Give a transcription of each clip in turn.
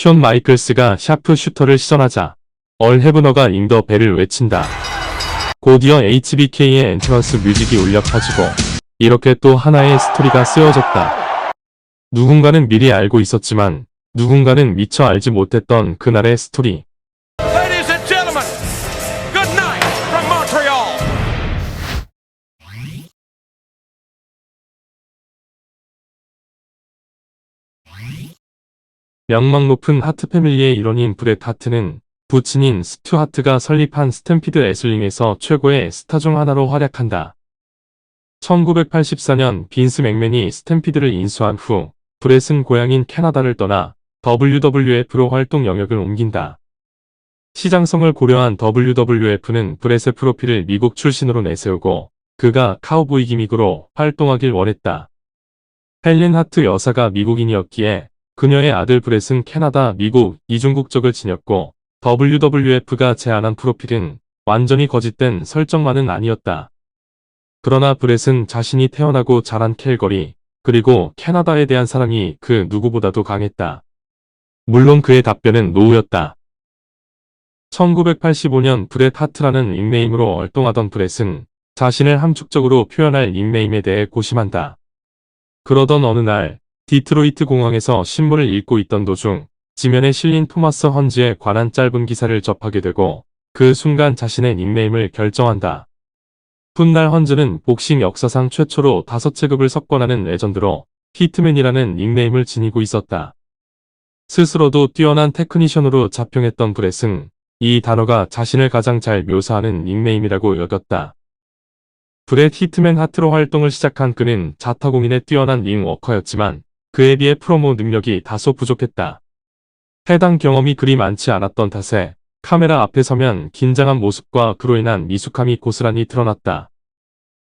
션 마이클스가 샤프 슈터를 시전하자 얼 헤브너가 잉더 벨을 외친다. 곧이어 HBK의 엔트런스 뮤직이 울려 퍼지고 이렇게 또 하나의 스토리가 쓰여졌다. 누군가는 미리 알고 있었지만 누군가는 미처 알지 못했던 그날의 스토리. 명망 높은 하트 패밀리의 일원인 브렛 하트는 부친인 스튜 하트가 설립한 스탬피드 레슬링에서 최고의 스타 중 하나로 활약한다. 1984년 빈스 맥맨이 스탬피드를 인수한 후 브렛은 고향인 캐나다를 떠나 WWF로 활동 영역을 옮긴다. 시장성을 고려한 WWF는 브렛의 프로필을 미국 출신으로 내세우고 그가 카우보이 기믹으로 활동하길 원했다. 헬렌 하트 여사가 미국인이었기에 그녀의 아들 브렛은 캐나다, 미국, 이중국적을 지녔고 WWF가 제안한 프로필은 완전히 거짓된 설정만은 아니었다. 그러나 브렛은 자신이 태어나고 자란 캘거리, 그리고 캐나다에 대한 사랑이 그 누구보다도 강했다. 물론 그의 답변은 노우였다. 1985년 브렛 하트라는 닉네임으로 활동하던 브렛은 자신을 함축적으로 표현할 닉네임에 대해 고심한다. 그러던 어느 날 디트로이트 공항에서 신문을 읽고 있던 도중 지면에 실린 토마스 헌즈에 관한 짧은 기사를 접하게 되고 그 순간 자신의 닉네임을 결정한다. 훗날 헌즈는 복싱 역사상 최초로 다섯 체급을 석권하는 레전드로 히트맨이라는 닉네임을 지니고 있었다. 스스로도 뛰어난 테크니션으로 자평했던 브렛은 이 단어가 자신을 가장 잘 묘사하는 닉네임이라고 여겼다. 브렛 히트맨 하트로 활동을 시작한 그는 자타공인의 뛰어난 링 워커였지만 그에 비해 프로모 능력이 다소 부족했다. 해당 경험이 그리 많지 않았던 탓에 카메라 앞에 서면 긴장한 모습과 그로 인한 미숙함이 고스란히 드러났다.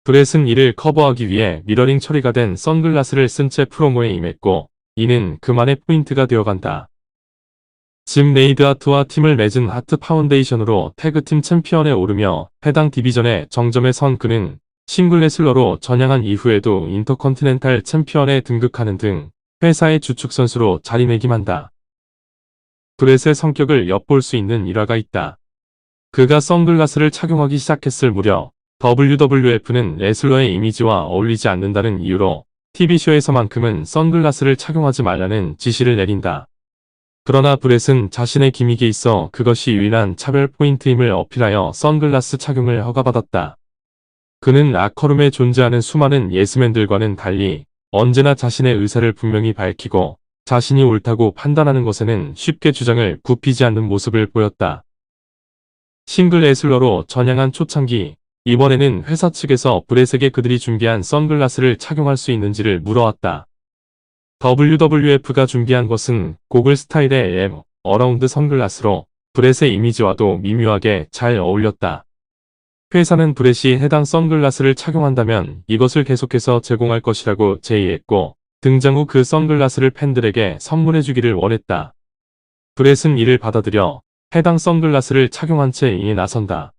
브렛은 이를 커버하기 위해 미러링 처리가 된 선글라스를 쓴 채 프로모에 임했고 이는 그만의 포인트가 되어간다. 짐 레이드 하트와 팀을 맺은 하트 파운데이션으로 태그팀 챔피언에 오르며 해당 디비전의 정점에 선 그는 싱글 레슬러로 전향한 이후에도 인터컨티넨탈 챔피언에 등극하는 등 회사의 주축 선수로 자리매김한다. 브렛의 성격을 엿볼 수 있는 일화가 있다. 그가 선글라스를 착용하기 시작했을 무렵 WWF는 레슬러의 이미지와 어울리지 않는다는 이유로 TV쇼에서만큼은 선글라스를 착용하지 말라는 지시를 내린다. 그러나 브렛은 자신의 기믹에 있어 그것이 유일한 차별 포인트임을 어필하여 선글라스 착용을 허가받았다. 그는 아커룸에 존재하는 수많은 예스맨들과는 달리 언제나 자신의 의사를 분명히 밝히고 자신이 옳다고 판단하는 것에는 쉽게 주장을 굽히지 않는 모습을 보였다. 싱글 레슬러로 전향한 초창기, 이번에는 회사 측에서 브렛에게 그들이 준비한 선글라스를 착용할 수 있는지를 물어왔다. WWF가 준비한 것은 고글 스타일의 M, 어라운드 선글라스로 브렛의 이미지와도 미묘하게 잘 어울렸다. 회사는 브렛이 해당 선글라스를 착용한다면 이것을 계속해서 제공할 것이라고 제의했고 등장 후 그 선글라스를 팬들에게 선물해주기를 원했다. 브렛은 이를 받아들여 해당 선글라스를 착용한 채 잉에 나선다.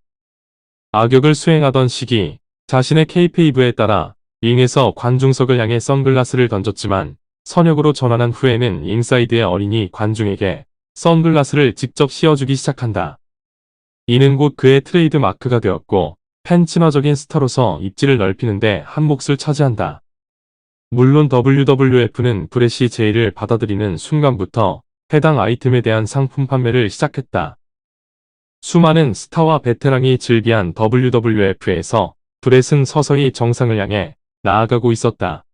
악역을 수행하던 시기 자신의 케이페이브에 따라 잉에서 관중석을 향해 선글라스를 던졌지만 선역으로 전환한 후에는 잉사이드의 어린이 관중에게 선글라스를 직접 씌워주기 시작한다. 이는 곧 그의 트레이드 마크가 되었고 팬 친화적인 스타로서 입지를 넓히는데 한 몫을 차지한다. 물론 WWF는 브렛이 제의를 받아들이는 순간부터 해당 아이템에 대한 상품 판매를 시작했다. 수많은 스타와 베테랑이 즐비한 WWF에서 브렛은 서서히 정상을 향해 나아가고 있었다.